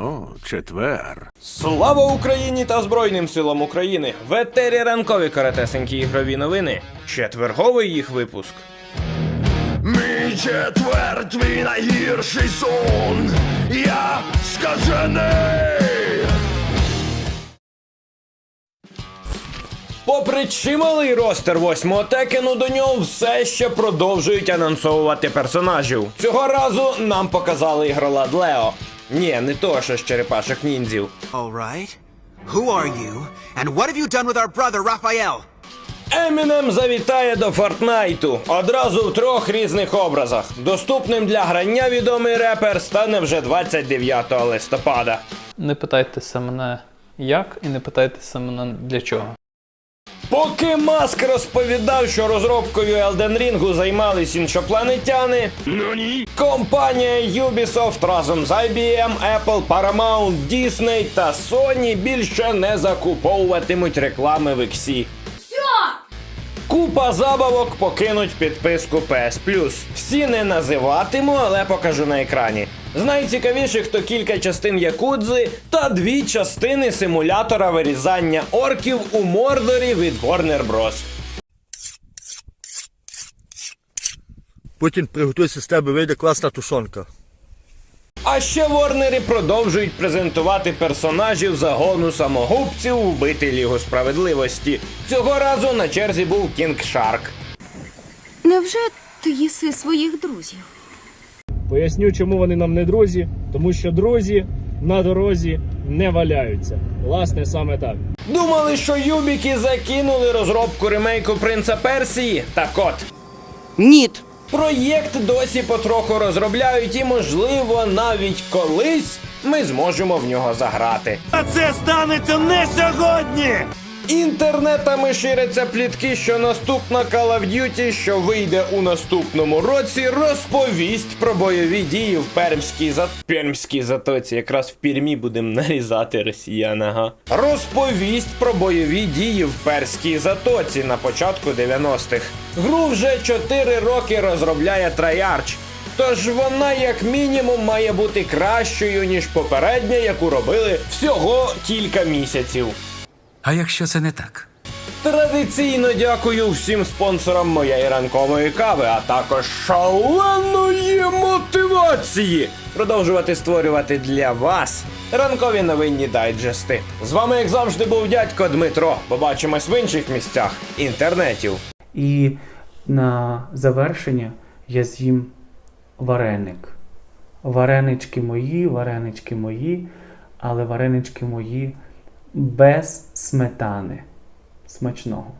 О, четвер. Слава Україні та Збройним силам України! В етері ранкові каратесенькі ігрові новини. Четверговий їх випуск. Мій четвер, твій найгірший сон. Я скажений. Попри чималий ростер восьмого текену, до нього все ще продовжують анонсовувати персонажів. Цього разу нам показали ігролад Лео. Ні, не того, що з черепашок ніндзів. All right. Who are you, and what have you done with our brother Raphael? Емінем завітає до Фортнайту одразу в трьох різних образах. Доступним для грання відомий репер стане вже 29 листопада. Не питайтеся мене як і не питайтеся мене для чого. Поки Маск розповідав, що розробкою Elden Ring займались іншопланетяни, компанія Ubisoft разом з IBM, Apple, Paramount, Disney та Sony більше не закуповуватимуть реклами в іксі. Купа забавок покинуть підписку PS. Всі не називатиму, але покажу на екрані. З найцікавіших то кілька частин Якудзи та дві частини симулятора вирізання орків у Мордорі від Warner Bros. Путін приготуйся з тебе вийде класна тушонка. А ще Ворнери продовжують презентувати персонажів загону самогубців вбити Лігу справедливості. Цього разу на черзі був Кінг Шарк. Невже ти їси своїх друзів? Поясню, чому вони нам не друзі, тому що друзі на дорозі не валяються. Власне, саме так. Думали, що Юбіки закинули розробку ремейку Принца Персії? Так от. Ніт. Проєкт досі потроху розробляють, і, можливо, навіть колись ми зможемо в нього заграти. А це станеться не сьогодні. Інтернетами ширяться плітки, що наступна Call of Duty, що вийде у наступному році, розповість про бойові дії в Пермській за... Пермській затоці. Якраз в Пермі будемо нарізати росіян, ага. Розповість про бойові дії в Перській затоці на початку 90-х. Гру вже 4 роки розробляє Treyarch. Тож вона, як мінімум, має бути кращою, ніж попередня, яку робили всього кілька місяців. А якщо це не так? Традиційно дякую всім спонсорам моєї ранкової кави, а також шаленої мотивації продовжувати створювати для вас ранкові новинні дайджести. З вами, як завжди, був дядько Дмитро. Побачимось в інших місцях інтернетів. І на завершення я з'їм вареник. Варенички мої, варенички мої, але варенички мої без сметани. Смачного.